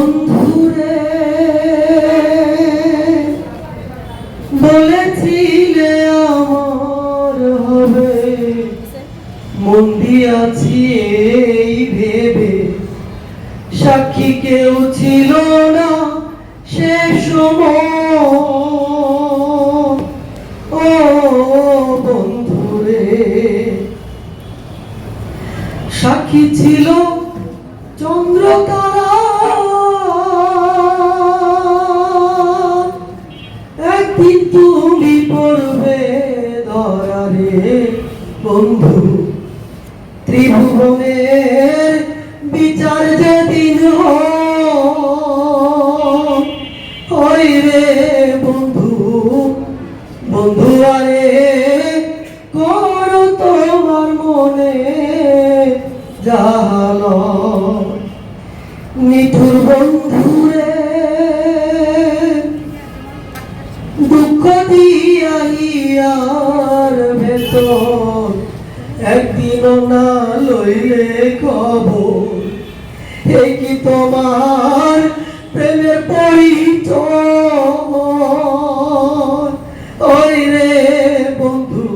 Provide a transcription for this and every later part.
বন্ধুরে, বলেছিলে আমার হবে। মন দিয়াছি এই ভেবে, সাক্ষী কেউ ছিল না সে সময়। ও বন্ধুরে, সাক্ষী ছিল চন্দ্রতারা একদিন তুমি পড়বে ধরারে বন্ধু, ত্রিভুবনের বিচার যেদিন হয় রে বন্ধু বন্ধু আরে, কর তোমার মনে জাল হিয়ার ভেতর একদিন না লইলে খবর হে কি তোমার প্রেমের পরিচয়? রে বন্ধু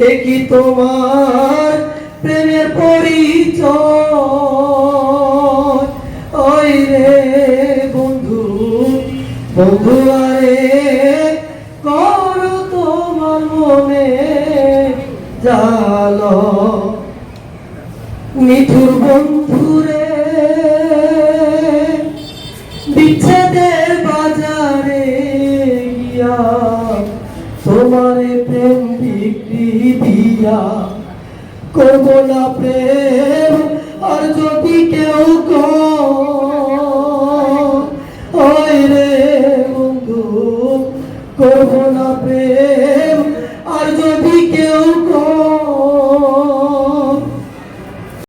এ কি তোমার প্রেমের পরিচয়? রে বন্ধু বন্ধু আরে মনে জাল। নিঠুর বন্ধুরে বিচ্ছেদের বাজারে গিয়া তোমারে প্রেম বিক্রি দিয়া করব না প্রেম। আর যদি কেউ কয়,